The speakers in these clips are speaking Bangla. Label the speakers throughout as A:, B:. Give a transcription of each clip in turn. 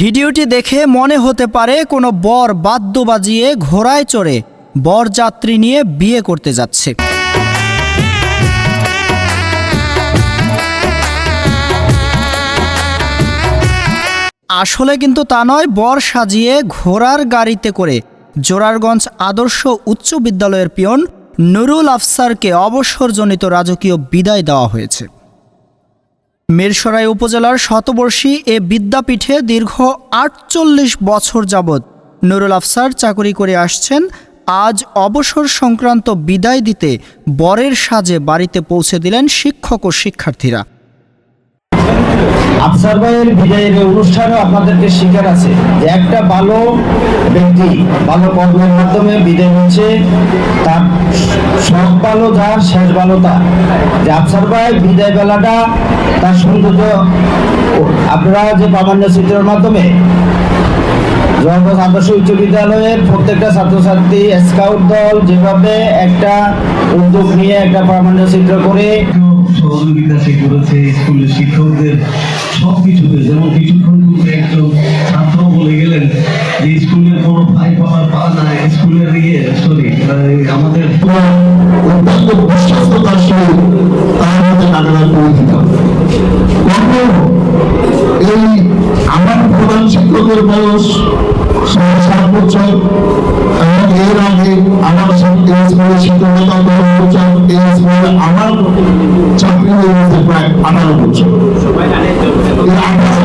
A: ভিডিওটি দেখে মনে হতে পারে কোনো বর বাদ্য বাজিয়ে ঘোড়ায় চড়ে বরযাত্রী নিয়ে বিয়ে করতে যাচ্ছে। আসলে কিন্তু তা নয়, বর সাজিয়ে ঘোড়ার গাড়িতে করে জোরারগঞ্জ আদর্শ উচ্চ বিদ্যালয়ের পিয়ন নুরুল আফসারকে অবসরজনিত রাজকীয় বিদায় দেওয়া হয়েছে। মিরসরাই উপজেলার শতবর্ষী এ বিদ্যাপীঠে দীর্ঘ আটচল্লিশ বছর যাবৎ নুরুল আফসার চাকরি করে আসছেন। আজ অবসর সংক্রান্ত বিদায় দিতে বরের সাজে বাড়িতে পৌঁছে দিলেন শিক্ষক ও শিক্ষার্থীরা।
B: আফসার ভাইয়ের বিদায়ের এই অনুষ্ঠানেও আপনাদেরকে শিকার আছে যে একটা ভালো ব্যক্তি ভালো কর্মের মাধ্যমে বিদায় নিচ্ছে তার সব ভালো যার, শেষ ভালো তার। যে আফসার ভাই বিদায় বেলাটা তার সৌন্দর্য আপনারা যে প্রামাণ্য চিত্রের মাধ্যমে জগৎ আদর্শ উচ্চ বিদ্যালয়ের প্রত্যেকটা ছাত্রছাত্রী স্কাউট দল যেভাবে একটা উদ্যোগ নিয়ে একটা প্রামাণ্য চিত্র করে
C: সহযোগিতা সে করেছে স্কুলের শিক্ষকদের সব কিছুতে যেমন কিছুক্ষণ পূর্বে একজন ছাত্র বলে গেলেন যে, স্কুলের কোনো ভাই পাওয়ার পা যায় স্কুলের ইয়ে সরি আমাদের
D: এই আমার প্রধান শিক্ষকের বয়স সাত বছর। স্কুলে শিক্ষকতা দশ বছর আমার চাকরি হয়ে গেছে প্রায় আঠারো বছর। আঠারো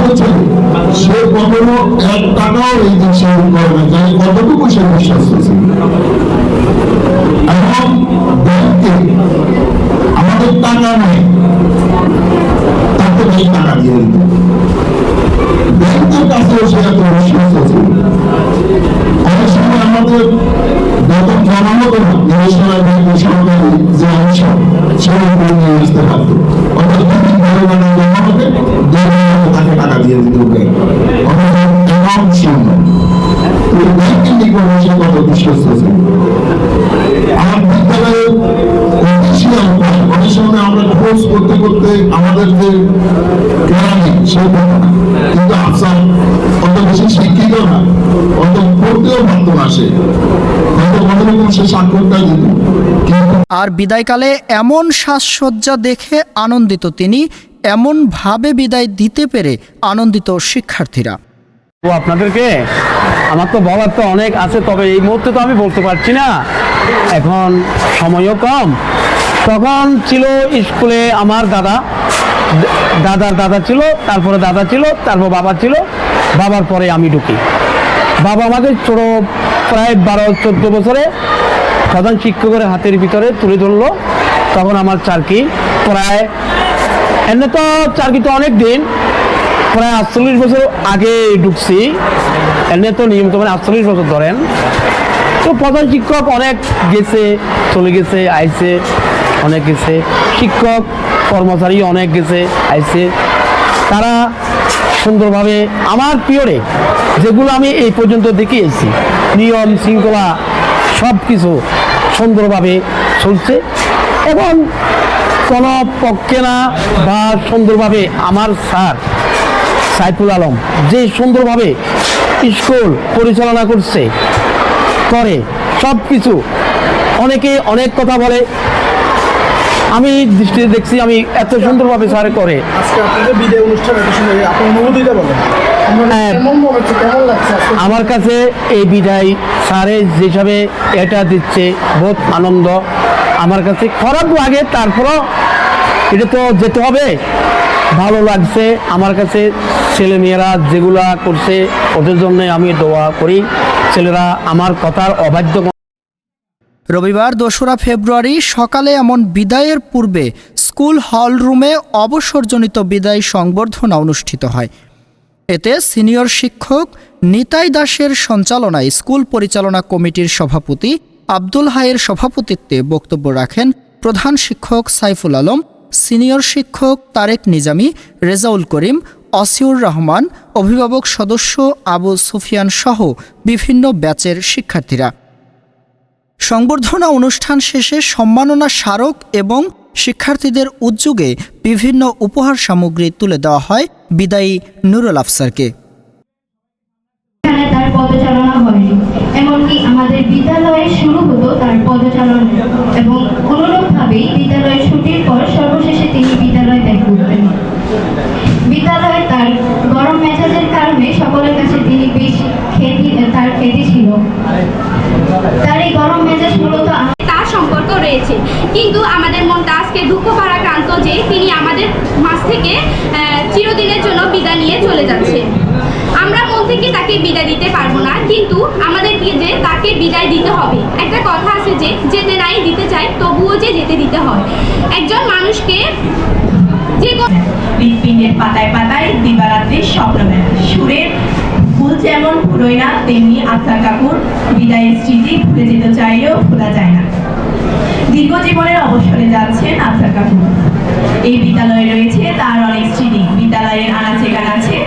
D: সে কখনো এক টাকাও এই দেশে করে না জানি কতটুকু সে বিশ্বাস ব্যাংকে আমাদের টাকা নেই, তাকে এই টাকা দিয়ে দিত ব্যাংকের কাছেও সে এত বিশ্বাস আছে। অনেক সময় আমাদের বেতন জমানো তো না নিবেশনা ব্যাংকের সরকারি যে অংশ করে নিয়ে আসতে পারত অর্থাৎ তাকে টাকা দিয়ে দিত ব্যাংক অর্থাৎ অ্যাকাউন্ট শূন্য নিকটে সে কত বিশ্বস্ত ছিল আমার বিদ্যালয়ে অনেক সময় আমরা খোঁজ করতে আমাদের যে সেই ঘটনা কিন্তু আফসান অত বেশি শিক্ষিত না অত
A: আর বিদায়কালে এমন সাজসজ্জা দেখে আনন্দিত তিনি এমনভাবে বিদায় দিতে পেরে আনন্দিত শিক্ষার্থীরা।
E: আপনাদেরকে আমার তো বলার তো অনেক আছে তবে এই মুহূর্তে তো আমি বলতে পারছি না। এখন সময়ও কম। তখন ছিল স্কুলে আমার দাদা দাদার দাদা ছিল তারপরে দাদা ছিল তারপর বাবা ছিল বাবার পরে আমি ঢুকি। বাবা আমাকে ছোটো প্রায় বারো চোদ্দ বছরে প্রধান শিক্ষকের হাতের ভিতরে তুলে ধরলো। তখন আমার চারকি প্রায় এমনি তো চারকি তো অনেক দিন, প্রায় আটচল্লিশ বছর আগে ঢুকছি। এমনি তো নিয়মিত মানে আটচল্লিশ বছর ধরেন। তো প্রধান শিক্ষক অনেক গেছে, চলে গেছে, আইছে, অনেক গেছে। শিক্ষক, কর্মচারী অনেক গেছে, আইছে। তারা সুন্দরভাবে আমার পিয়রে যেগুলো আমি এই পর্যন্ত দেখে এসেছি নিয়ম, শৃঙ্খলা সব কিছু সুন্দরভাবে চলছে এবং কোনো পক্ষে না বা সুন্দরভাবে আমার স্যার সাইফুল আলম যে সুন্দরভাবে স্কুল পরিচালনা করছে, করে সব কিছু অনেকে অনেক কথা বলে আমি দৃষ্টিতে দেখছি আমি এত সুন্দরভাবে স্যার করে।
F: আজকে আপনাদের বিদায় অনুষ্ঠান এত সুন্দর আপনার অনুভূতিটা বলেন। আপনার
E: হ্যাঁ। আমার কাছে এই বিদায় স্যারে যেভাবে এটা দিচ্ছে বহুত আনন্দ। আমার কাছে খারাপ লাগে তারপরও এটা তো যেতে হবে। ভালো লাগছে আমার কাছে ছেলেমেয়েরা যেগুলা করছে ওদের জন্য আমি দোয়া করি। ছেলেরা আমার কথার অবাধ্য
A: রবিবার দোসরা ফেব্রুয়ারি সকালে এমন বিদায়ের পূর্বে স্কুল হল রুমে অবসরজনিত বিদায় সংবর্ধনা অনুষ্ঠিত হয়। এতে সিনিয়র শিক্ষক নিতাই দাসের সঞ্চালনায় স্কুল পরিচালনা কমিটির সভাপতি আব্দুল হায়ের সভাপতিত্বে বক্তব্য রাখেন প্রধান শিক্ষক সাইফুল আলম, সিনিয়র শিক্ষক তারেক নিজামী, রেজাউল করিম, অসিউর রহমান, অভিভাবক সদস্য আবু সুফিয়ান সহ বিভিন্ন ব্যাচের শিক্ষার্থীরা। সংবর্ধনা অনুষ্ঠান শেষে সম্মাননা স্মারক এবং শিক্ষার্থীদের উদ্যোগে বিভিন্ন উপহার সামগ্রী তুলে দেওয়া হয় বিদায়ী নুরুল আফসারকে।
G: এমনকি আমাদের বিদ্যালয়ে শুরু হতো তার পদচারণা। এবং অনুরূপভাবেই বিদ্যালয়ের ছুটির পর সর্বশেষে তিনি
H: আমাদের মনটা আজকে দুঃখ পারাক্রান্ত যে তিনি আমাদের মাঝ থেকে চিরদিনের জন্য বিদায় নিয়ে চলে যাচ্ছে। আমরা মন থেকে তাকে বিদায় দিতে পারব না, কিন্তু আমাদেরকে যে তাকে বিদায় দিতে হবে? একটা কথা আছে যে, যেতে নাই দিতে চাই তবুও যে যেতে দিতে হয়। একজন মানুষকে যে
I: হৃৎপিণ্ডের পাতায় পাতায় দিবারাত্রির স্বপ্নবেলা সুরের ফুল যেমন ফুরোয় না, তেমনি আফতার কাকুর বিদায়ের স্মৃতি ভুলে যেতে চাইলেও ভোলা যায় না। দীর্ঘ জীবনের অবসরে যাচ্ছেন আফসার কাকুর এই বিদ্যালয়ে রয়েছে তার অনেক স্মৃতি। বিদ্যালয়ের আনাচে কানাচে